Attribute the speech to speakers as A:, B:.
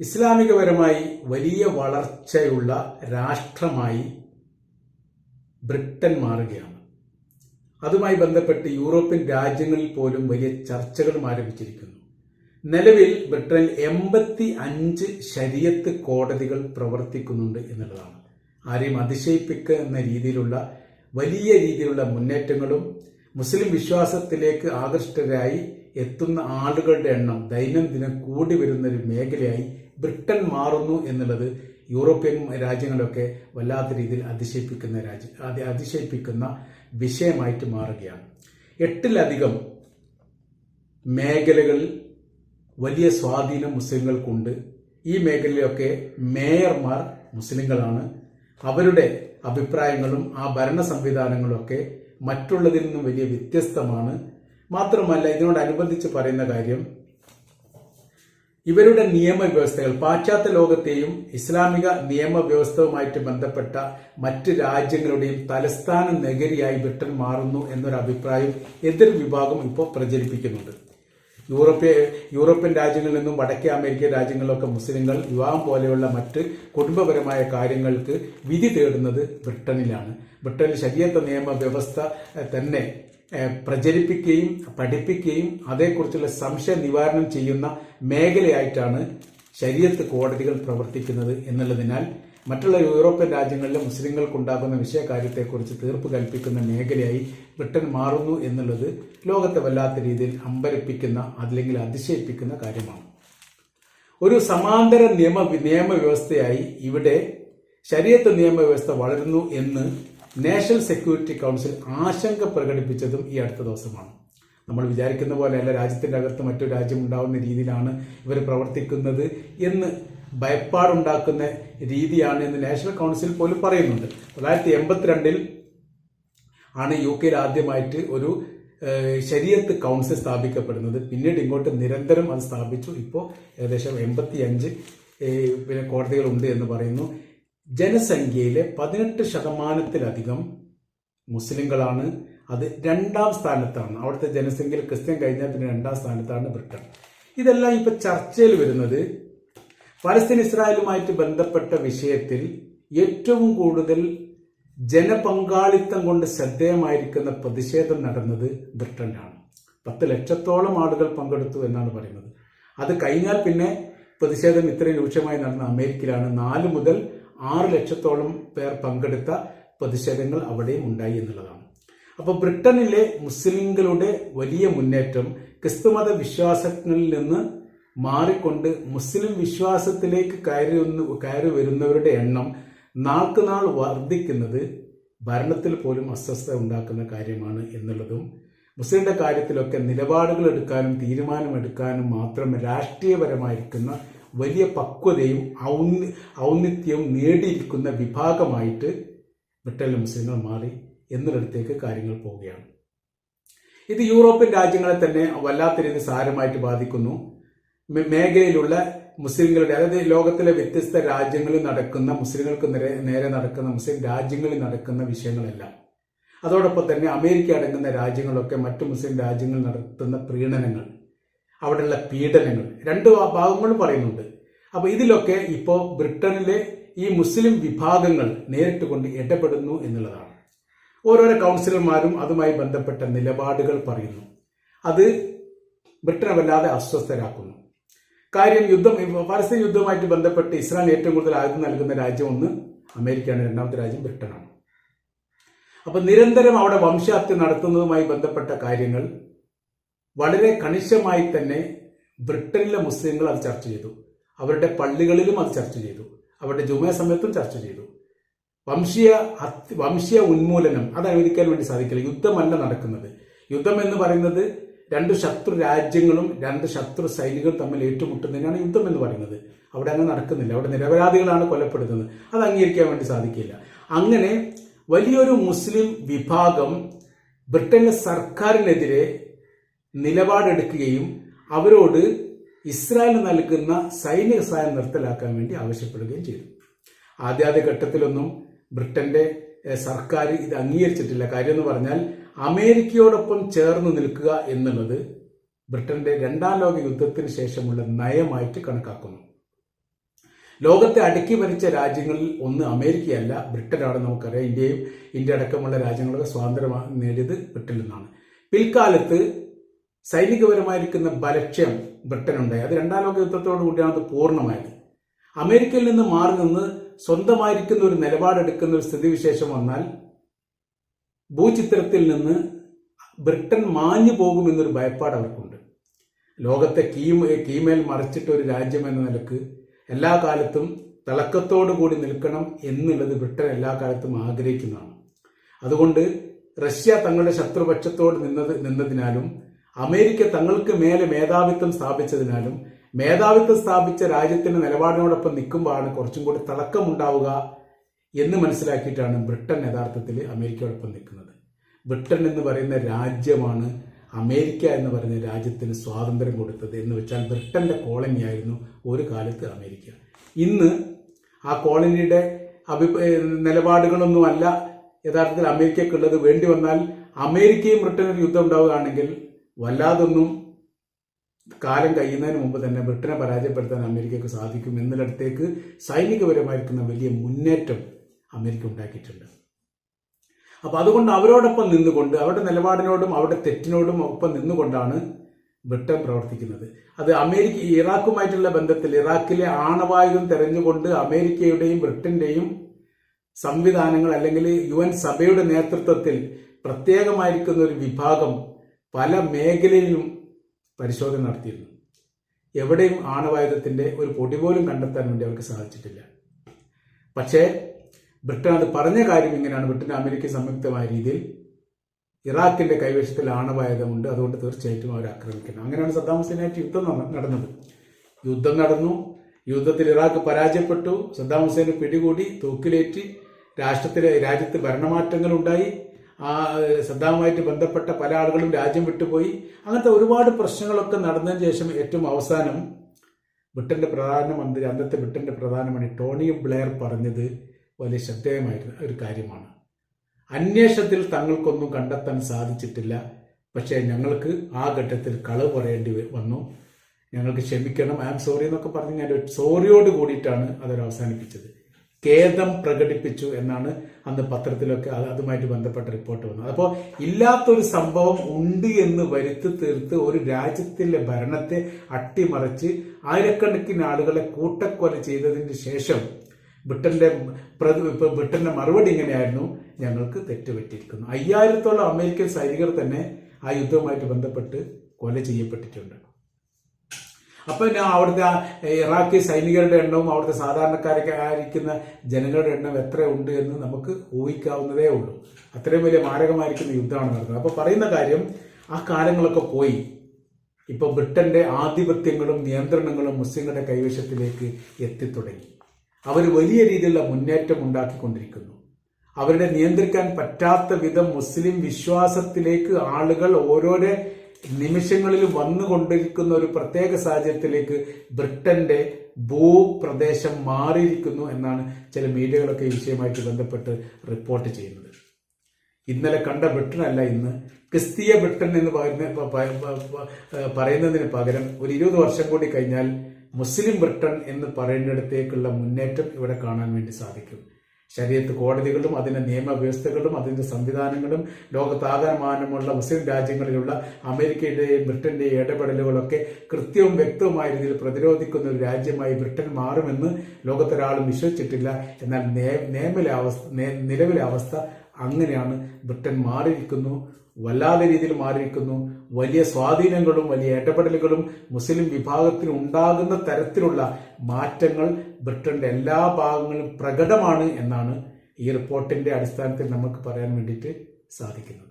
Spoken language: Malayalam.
A: ഇസ്ലാമികപരമായി വലിയ വളർച്ചയുള്ള രാഷ്ട്രമായി ബ്രിട്ടൻ മാറുകയാണ്. അതുമായി ബന്ധപ്പെട്ട് യൂറോപ്യൻ രാജ്യങ്ങളിൽ പോലും വലിയ ചർച്ചകളും ആരംഭിച്ചിരിക്കുന്നു. നിലവിൽ ബ്രിട്ടൻ എൺപത്തി അഞ്ച് ശരീരത്ത് കോടതികൾ പ്രവർത്തിക്കുന്നുണ്ട് എന്നുള്ളതാണ്. ആരെയും അതിശയിപ്പിക്കുന്ന രീതിയിലുള്ള വലിയ രീതിയിലുള്ള മുന്നേറ്റങ്ങളും മുസ്ലിം വിശ്വാസത്തിലേക്ക് ആകൃഷ്ടരായി എത്തുന്ന ആളുകളുടെ എണ്ണം ദൈനംദിനം കൂടി വരുന്ന ഒരു മേഖലയായി ബ്രിട്ടൻ മാറുന്നു എന്നുള്ളത് യൂറോപ്യൻ രാജ്യങ്ങളൊക്കെ വല്ലാത്ത രീതിയിൽ അതിശയിപ്പിക്കുന്ന രാജ്യം അതി- അതിശയിപ്പിക്കുന്ന വിഷയമായിട്ട് മാറുകയാണ്. എട്ടിലധികം മേഖലകളിൽ വലിയ സ്വാധീനം മുസ്ലിങ്ങൾക്കുണ്ട്. ഈ മേഖലയിലൊക്കെ മേയർമാർ മുസ്ലിങ്ങളാണ്. അവരുടെ അഭിപ്രായങ്ങളും ആ ഭരണ സംവിധാനങ്ങളൊക്കെ മറ്റുള്ളതിൽ നിന്നും വലിയ വ്യത്യസ്തമാണ്. മാത്രമല്ല ഇതിനോടനുബന്ധിച്ച് പറയുന്ന കാര്യം ഇവരുടെ നിയമവ്യവസ്ഥകൾ പാശ്ചാത്യ ലോകത്തെയും ഇസ്ലാമിക നിയമവ്യവസ്ഥയുമായിട്ട് ബന്ധപ്പെട്ട മറ്റ് രാജ്യങ്ങളുടെയും തലസ്ഥാന നഗരിയായി ബ്രിട്ടൻ മാറുന്നു എന്നൊരു അഭിപ്രായം എതിർ വിഭാഗം ഇപ്പോൾ പ്രചരിപ്പിക്കുന്നുണ്ട്. യൂറോപ്യ യൂറോപ്യൻ രാജ്യങ്ങളിൽ നിന്നും വടക്കേ അമേരിക്കൻ രാജ്യങ്ങളിലൊക്കെ മുസ്ലിങ്ങൾ വിവാഹം പോലെയുള്ള മറ്റ് കുടുംബപരമായ കാര്യങ്ങൾക്ക് വിധി തേടുന്നത് ബ്രിട്ടനിലാണ്. ബ്രിട്ടനിൽ ശരീരത്തെ നിയമവ്യവസ്ഥ തന്നെ പ്രചരിപ്പിക്കുകയും പഠിപ്പിക്കുകയും അതേക്കുറിച്ചുള്ള സംശയ നിവാരണം ചെയ്യുന്ന മേഖലയായിട്ടാണ് ശരീരത്ത് കോടതികൾ പ്രവർത്തിക്കുന്നത് എന്നുള്ളതിനാൽ മറ്റുള്ള യൂറോപ്യൻ രാജ്യങ്ങളിലെ മുസ്ലിങ്ങൾക്കുണ്ടാകുന്ന വിഷയകാര്യത്തെക്കുറിച്ച് തീർപ്പ് കൽപ്പിക്കുന്ന മേഖലയായി ബ്രിട്ടൻ മാറുന്നു എന്നുള്ളത് ലോകത്തെ വല്ലാത്ത രീതിയിൽ അമ്പരപ്പിക്കുന്ന അല്ലെങ്കിൽ അതിശയിപ്പിക്കുന്ന കാര്യമാണ്. ഒരു സമാന്തര നിയമ നിയമവ്യവസ്ഥയായി ഇവിടെ ശരീരത്ത് നിയമവ്യവസ്ഥ വളരുന്നു എന്ന് നാഷണൽ സെക്യൂരിറ്റി കൗൺസിൽ ആശങ്ക പ്രകടിപ്പിച്ചതും ഈ അടുത്ത ദിവസമാണ്. നമ്മൾ വിചാരിക്കുന്ന പോലെയല്ല രാജ്യത്തിന്റെ അകത്ത് മറ്റൊരു രാജ്യം ഉണ്ടാവുന്ന രീതിയിലാണ് ഇവർ പ്രവർത്തിക്കുന്നത് എന്ന് ഭയപ്പാടുണ്ടാക്കുന്ന രീതിയാണ് എന്ന് നാഷണൽ കൗൺസിൽ പോലും പറയുന്നുണ്ട്. തൊള്ളായിരത്തി എൺപത്തിരണ്ടിൽ ആണ് യു കെയിൽ ആദ്യമായിട്ട് ഒരു ശരീരത്ത് കൗൺസിൽ സ്ഥാപിക്കപ്പെടുന്നത്. പിന്നീട് ഇങ്ങോട്ട് നിരന്തരം അത് സ്ഥാപിച്ചു. ഇപ്പോൾ ഏകദേശം എൺപത്തി അഞ്ച് പിന്നെ കോടതികളുണ്ട് എന്ന് പറയുന്നു. ജനസംഖ്യയിലെ പതിനെട്ട് ശതമാനത്തിലധികം മുസ്ലിങ്ങളാണ്. അത് രണ്ടാം സ്ഥാനത്താണ്. അവിടുത്തെ ജനസംഖ്യയിൽ ക്രിസ്ത്യൻ കഴിഞ്ഞാൽ പിന്നെ രണ്ടാം സ്ഥാനത്താണ് ബ്രിട്ടൻ. ഇതെല്ലാം ഇപ്പൊ ചർച്ചയിൽ വരുന്നത് പലസ്തീൻ ഇസ്രായേലുമായിട്ട് ബന്ധപ്പെട്ട വിഷയത്തിൽ ഏറ്റവും കൂടുതൽ ജനപങ്കാളിത്തം കൊണ്ട് ശ്രദ്ധേയമായിരിക്കുന്ന പ്രതിഷേധം നടന്നത് ബ്രിട്ടനിലാണ് പത്ത് ലക്ഷത്തോളം ആളുകൾ പങ്കെടുത്തു എന്നാണ് പറയുന്നത്. അത് കഴിഞ്ഞാൽ പിന്നെ പ്രതിഷേധം ഇത്രയും രൂക്ഷമായി നടന്ന അമേരിക്കയിലാണ്. നാല് മുതൽ ആറ് ലക്ഷത്തോളം പേർ പങ്കെടുത്ത പ്രതിഷേധങ്ങൾ അവിടെയും ഉണ്ടായി എന്നുള്ളതാണ്. അപ്പോൾ ബ്രിട്ടനിലെ മുസ്ലിങ്ങളുടെ വലിയ മുന്നേറ്റം ക്രിസ്തുമത വിശ്വാസങ്ങളിൽ നിന്ന് മാറിക്കൊണ്ട് മുസ്ലിം വിശ്വാസത്തിലേക്ക് കയറി കയറി വരുന്നവരുടെ എണ്ണം നാൾക്ക് നാൾ വർദ്ധിക്കുന്നത് ഭരണത്തിൽ പോലും അസ്വസ്ഥത ഉണ്ടാക്കുന്ന കാര്യമാണ് എന്നുള്ളതും മുസ്ലിങ്ങളുടെ കാര്യത്തിലൊക്കെ നിലപാടുകൾ എടുക്കാനും തീരുമാനമെടുക്കാനും മാത്രം രാഷ്ട്രീയപരമായിരിക്കുന്ന വലിയ പക്വതയും ഔന്നി ഔന്നിത്യവും നേടിയിരിക്കുന്ന വിഭാഗമായിട്ട് ബ്രിട്ടനിലെ മുസ്ലിങ്ങൾ മാറി എന്നിടത്തേക്ക് കാര്യങ്ങൾ പോവുകയാണ്. ഇത് യൂറോപ്യൻ രാജ്യങ്ങളെ തന്നെ വല്ലാത്ത രീതിയിൽ സാരമായിട്ട് ബാധിക്കുന്നു. മേഖലയിലുള്ള മുസ്ലിങ്ങളുടെ അതായത് ലോകത്തിലെ വ്യത്യസ്ത രാജ്യങ്ങളിൽ നടക്കുന്ന മുസ്ലിങ്ങൾക്ക് നേരെ നടക്കുന്ന മുസ്ലിം രാജ്യങ്ങളിൽ നടക്കുന്ന വിഷയങ്ങളെല്ലാം. അതോടൊപ്പം തന്നെ അമേരിക്ക അടങ്ങുന്ന രാജ്യങ്ങളൊക്കെ മറ്റു മുസ്ലിം രാജ്യങ്ങൾ നടത്തുന്ന പ്രീണനങ്ങൾ. അവിടെയുള്ള പീഡനങ്ങൾ. രണ്ട് ഭാഗങ്ങളും പറയുന്നുണ്ട്. അപ്പൊ ഇതിലൊക്കെ ഇപ്പോ ബ്രിട്ടനിലെ ഈ മുസ്ലിം വിഭാഗങ്ങൾ നേരിട്ട് കൊണ്ട് ഇടപെടുന്നു എന്നുള്ളതാണ്. ഓരോരോ കൗൺസിലർമാരും അതുമായി ബന്ധപ്പെട്ട നിലപാടുകൾ പറയുന്നു. അത് ബ്രിട്ടനെ വല്ലാതെ അസ്വസ്ഥരാക്കുന്നു. കാര്യം യുദ്ധം പരസ്യ യുദ്ധവുമായിട്ട് ബന്ധപ്പെട്ട് ഇസ്രായേൽ ഏറ്റവും കൂടുതൽ ആയുധം നൽകുന്ന രാജ്യം ഒന്ന് അമേരിക്കയാണ്. രണ്ടാമത്തെ രാജ്യം ബ്രിട്ടനാണ്. അപ്പൊ നിരന്തരം അവിടെ വംശഹത്യ നടത്തുന്നതുമായി ബന്ധപ്പെട്ട കാര്യങ്ങൾ വളരെ കണിശമായി തന്നെ ബ്രിട്ടനിലെ മുസ്ലിങ്ങൾ അത് ചർച്ച ചെയ്തു. അവരുടെ പള്ളികളിലും അത് ചർച്ച ചെയ്തു. അവരുടെ ജുമ സമയത്തും ചർച്ച ചെയ്തു. വംശീയ വംശീയ ഉന്മൂലനം അത് അനുവദിക്കാൻ വേണ്ടി സാധിക്കില്ല. യുദ്ധമല്ല നടക്കുന്നത്. യുദ്ധം എന്ന് പറയുന്നത് രണ്ട് ശത്രു രാജ്യങ്ങളും രണ്ട് ശത്രു സൈനികരും തമ്മിൽ ഏറ്റുമുട്ടുന്നതിനാണ് യുദ്ധം എന്ന് പറയുന്നത്. അവിടെ അങ്ങനെ നടക്കുന്നില്ല. അവിടെ നിരപരാധികളാണ് കൊലപ്പെടുന്നത് അത് അംഗീകരിക്കാൻ വേണ്ടി സാധിക്കില്ല. അങ്ങനെ വലിയൊരു മുസ്ലിം വിഭാഗം ബ്രിട്ടനിലെ സർക്കാരിനെതിരെ നിലപാടെടുക്കുകയും അവരോട് ഇസ്രായേൽ നൽകുന്ന സൈനിക സഹായം നിർത്തലാക്കാൻ വേണ്ടി ആവശ്യപ്പെടുകയും ചെയ്തു. ആദ്യാദ്യ ഘട്ടത്തിലൊന്നും ബ്രിട്ടന്റെ സർക്കാർ ഇത് അംഗീകരിച്ചിട്ടില്ല. കാര്യം എന്ന് പറഞ്ഞാൽ അമേരിക്കയോടൊപ്പം ചേർന്ന് നിൽക്കുക എന്നുള്ളത് ബ്രിട്ടന്റെ രണ്ടാം ലോക യുദ്ധത്തിന് ശേഷമുള്ള നയമായിട്ട് കണക്കാക്കുന്നു. ലോകത്തെ അടുക്കി ഭരിച്ച രാജ്യങ്ങളിൽ ഒന്ന് അമേരിക്കയല്ല ബ്രിട്ടനാണ് നമുക്കറിയാം. ഇന്ത്യയും ഇന്ത്യ അടക്കമുള്ള രാജ്യങ്ങളൊക്കെ സ്വാതന്ത്ര്യം നേടിയത് ബ്രിട്ടനിൽ നിന്നാണ്. പിൽക്കാലത്ത് സൈനികപരമായിരിക്കുന്ന ബലക്ഷ്യം ബ്രിട്ടനുണ്ടായി. അത് രണ്ടാം ലോക യുദ്ധത്തോടു കൂടിയാണ് അത് പൂർണമായത്. അമേരിക്കയിൽ നിന്ന് മാറി നിന്ന് സ്വന്തമായിരിക്കുന്ന ഒരു നിലപാടെടുക്കുന്ന ഒരു സ്ഥിതിവിശേഷം വന്നാൽ ഭൂചിത്രത്തിൽ നിന്ന് ബ്രിട്ടൻ മാഞ്ഞു പോകുമെന്നൊരു ഭയപ്പാട് അവർക്കുണ്ട്. ലോകത്തെ കീമ കീമേൽ മറച്ചിട്ട ഒരു രാജ്യം എന്ന നിലയ്ക്ക് എല്ലാ കാലത്തും തിളക്കത്തോടു കൂടി നിൽക്കണം എന്നുള്ളത് ബ്രിട്ടൻ എല്ലാ കാലത്തും ആഗ്രഹിക്കുന്നതാണ്. അതുകൊണ്ട് റഷ്യ തങ്ങളുടെ ശത്രുപക്ഷത്തോട് നിന്നത് നിന്നതിനാലും അമേരിക്ക തങ്ങൾക്ക് മേലെ മേധാവിത്വം സ്ഥാപിച്ചതിനാലും മേധാവിത്വം സ്ഥാപിച്ച രാജ്യത്തിന്റെ നിലപാടിനോടൊപ്പം നിൽക്കുമ്പോഴാണ് കുറച്ചും കൂടി തിളക്കമുണ്ടാവുക എന്ന് മനസ്സിലാക്കിയിട്ടാണ് ബ്രിട്ടൻ യഥാർത്ഥത്തിൽ അമേരിക്കയോടൊപ്പം നിൽക്കുന്നത്. ബ്രിട്ടൻ എന്ന് പറയുന്ന രാജ്യമാണ് അമേരിക്ക എന്ന് പറയുന്ന രാജ്യത്തിന് സ്വാതന്ത്ര്യം കൊടുത്തത് എന്ന് വെച്ചാൽ ബ്രിട്ടന്റെ കോളനിയായിരുന്നു ഒരു കാലത്ത് അമേരിക്ക. ഇന്ന് ആ കോളനിയുടെ അഭി നിലപാടുകളൊന്നുമല്ല യഥാർത്ഥത്തിൽ അമേരിക്കക്കുള്ളത് വേണ്ടി വന്നാൽ അമേരിക്കയും ബ്രിട്ടനും യുദ്ധം ഉണ്ടാവുകയാണെങ്കിൽ വല്ലാതൊന്നും കാലം കഴിയുന്നതിന് മുമ്പ് തന്നെ ബ്രിട്ടനെ പരാജയപ്പെടുത്താൻ അമേരിക്കയ്ക്ക് സാധിക്കും എന്നിടത്തേക്ക് സൈനികപരമായിരിക്കുന്ന വലിയ മുന്നേറ്റം അമേരിക്ക ഉണ്ടാക്കിയിട്ടുണ്ട്. അപ്പൊ അതുകൊണ്ട് അവരോടൊപ്പം നിന്നുകൊണ്ട് അവരുടെ നിലപാടിനോടും അവരുടെ തെറ്റിനോടും ഒപ്പം നിന്നുകൊണ്ടാണ് ബ്രിട്ടൻ പ്രവർത്തിക്കുന്നത്. അത് അമേരിക്ക ഇറാഖുമായിട്ടുള്ള ബന്ധത്തിൽ ഇറാഖിലെ ആണവായുധം തെരഞ്ഞുകൊണ്ട് അമേരിക്കയുടെയും ബ്രിട്ടന്റെയും സംവിധാനങ്ങൾ അല്ലെങ്കിൽ യു സഭയുടെ നേതൃത്വത്തിൽ പ്രത്യേകമായിരിക്കുന്ന ഒരു വിഭാഗം പല മേഖലയിലും പരിശോധന നടത്തിയിരുന്നു. എവിടെയും ആണവായുധത്തിന്റെ ഒരു പൊടി പോലും കണ്ടെത്താൻ വേണ്ടി അവർക്ക് സാധിച്ചിട്ടില്ല. പക്ഷേ ബ്രിട്ടൻ അത് പറഞ്ഞ കാര്യം ഇങ്ങനെയാണ്. ബ്രിട്ടൻ അമേരിക്ക സംയുക്തമായ രീതിയിൽ ഇറാഖിന്റെ കൈവശത്തിൽ ആണവായുധമുണ്ട്. അതുകൊണ്ട് തീർച്ചയായിട്ടും അവർ ആക്രമിക്കണം. അങ്ങനെയാണ് സദ്ദാം ഹുസൈനായിട്ട് യുദ്ധം നടന്നത്. യുദ്ധം നടന്നു. യുദ്ധത്തിൽ ഇറാഖ് പരാജയപ്പെട്ടു. സദ്ദാം ഹുസൈനെ പിടികൂടി തൂക്കിലേറ്റി. രാഷ്ട്രത്തിലെ രാജ്യത്ത് ഭരണമാറ്റങ്ങൾ ഉണ്ടായി ആ സദ്ദാമുമായിട്ട് ബന്ധപ്പെട്ട പല ആളുകളും രാജ്യം വിട്ടുപോയി. അങ്ങനത്തെ ഒരുപാട് പ്രശ്നങ്ങളൊക്കെ നടന്നതിന് ശേഷം ഏറ്റവും അവസാനം ബ്രിട്ടന്റെ പ്രധാനമന്ത്രി അന്നത്തെ ബ്രിട്ടന്റെ പ്രധാനമന്ത്രി ടോണി ബ്ലെയർ പറഞ്ഞത് വലിയ ശ്രദ്ധേയമായിരുന്ന ഒരു കാര്യമാണ്. അന്വേഷണത്തിൽ തങ്ങൾക്കൊന്നും കണ്ടെത്താൻ സാധിച്ചിട്ടില്ല. പക്ഷേ ഞങ്ങൾക്ക് ആ ഘട്ടത്തിൽ കളവ് പറയേണ്ടി വന്നു. ഞങ്ങൾക്ക് ക്ഷമിക്കണം. ഐ ആം സോറി എന്നൊക്കെ പറഞ്ഞ് ഞാൻ സോറിയോട് കൂടിയിട്ടാണ് അതൊരു അവസാനിപ്പിച്ചത്. ഖേദം പ്രകടിപ്പിച്ചു എന്നാണ് അന്ന് പത്രത്തിലൊക്കെ അതുമായിട്ട് ബന്ധപ്പെട്ട റിപ്പോർട്ട് വന്നത്. അപ്പോൾ ഇല്ലാത്തൊരു സംഭവം ഉണ്ട് എന്ന് വരുത്തി തീർത്ത് ഒരു രാജ്യത്തിലെ ഭരണത്തെ അട്ടിമറിച്ച് ആയിരക്കണക്കിന് ആളുകളെ കൂട്ടക്കൊല ചെയ്തതിന് ശേഷം ബ്രിട്ടന്റെ ബ്രിട്ടന്റെ മറുപടി ഇങ്ങനെയായിരുന്നു ഞങ്ങൾക്ക് തെറ്റുപറ്റിയിരിക്കുന്നു. അയ്യായിരത്തോളം അമേരിക്കൻ സൈനികർ തന്നെ ആ യുദ്ധവുമായിട്ട് ബന്ധപ്പെട്ട് കൊല ചെയ്യപ്പെട്ടിട്ടുണ്ട്. അപ്പൊ പിന്നെ അവിടുത്തെ ഇറാഖി സൈനികരുടെ എണ്ണവും അവിടുത്തെ സാധാരണക്കാരൊക്കെ ആയിരിക്കുന്ന ജനങ്ങളുടെ എണ്ണം എത്ര ഉണ്ട് എന്ന് നമുക്ക് ഊഹിക്കാവുന്നതേ ഉള്ളൂ. അത്രയും വലിയ മാരകമായിരിക്കുന്ന യുദ്ധമാണ് നടക്കുന്നത് അപ്പൊ പറയുന്ന കാര്യം ആ കാലങ്ങളൊക്കെ പോയി. ഇപ്പൊ ബ്രിട്ടന്റെ ആധിപത്യങ്ങളും നിയന്ത്രണങ്ങളും മുസ്ലിങ്ങളുടെ കൈവശത്തിലേക്ക് എത്തിത്തുടങ്ങി. അവർ വലിയ രീതിയിലുള്ള മുന്നേറ്റം ഉണ്ടാക്കിക്കൊണ്ടിരിക്കുന്നു. അവരുടെ നിയന്ത്രിക്കാൻ പറ്റാത്ത വിധം മുസ്ലിം വിശ്വാസത്തിലേക്ക് ആളുകൾ ഓരോരോ നിമിഷങ്ങളിൽ വന്നുകൊണ്ടിരിക്കുന്ന ഒരു പ്രത്യേക സാഹചര്യത്തിലേക്ക് ബ്രിട്ടന്റെ ഭൂപ്രദേശം മാറിയിരിക്കുന്നു എന്നാണ് ചില മീഡിയകളൊക്കെ ഈ വിഷയമായിട്ട് ബന്ധപ്പെട്ട് റിപ്പോർട്ട് ചെയ്യുന്നത്. ഇന്നലെ കണ്ട ബ്രിട്ടൻ അല്ല ഇന്ന്. ക്രിസ്തീയ ബ്രിട്ടൻ എന്ന് പറയുന്ന പറയുന്നതിന് പകരം ഒരു ഇരുപത് വർഷം കൂടി കഴിഞ്ഞാൽ മുസ്ലിം ബ്രിട്ടൻ എന്ന് പറയുന്നിടത്തേക്കുള്ള മുന്നേറ്റം ഇവിടെ കാണാൻ വേണ്ടി സാധിക്കും. ശരീരത്ത് കോടതികളും അതിന്റെ നിയമവ്യവസ്ഥകളും അതിന്റെ സംവിധാനങ്ങളും ലോകത്താകമാനമുള്ള മുസ്ലിം രാജ്യങ്ങളിലുള്ള അമേരിക്കയുടെയും ബ്രിട്ടന്റെയും ഇടപെടലുകളൊക്കെ കൃത്യവും വ്യക്തവുമായ രീതിയിൽ പ്രതിരോധിക്കുന്ന ഒരു രാജ്യമായി ബ്രിട്ടൻ മാറുമെന്ന് ലോകത്തൊരാളും വിശ്വസിച്ചിട്ടില്ല. എന്നാൽ നിയമിലെ അവസ്ഥ നിലവിലെ അവസ്ഥ അങ്ങനെയാണ് ബ്രിട്ടൻ മാറിയിരിക്കുന്നു വല്ലാതെ രീതിയിൽ മാറിയിരിക്കുന്നു. വലിയ സ്വാധീനങ്ങളും വലിയ ഇടപെടലുകളും മുസ്ലിം വിഭാഗത്തിന് ഉണ്ടാകുന്ന തരത്തിലുള്ള മാറ്റങ്ങൾ ബ്രിട്ടന്റെ എല്ലാ ഭാഗങ്ങളും പ്രകടമാണ് എന്നാണ് ഈ റിപ്പോർട്ടിന്റെ അടിസ്ഥാനത്തിൽ നമുക്ക് പറയാൻ വേണ്ടിയിട്ട് സാധിക്കുന്നത്.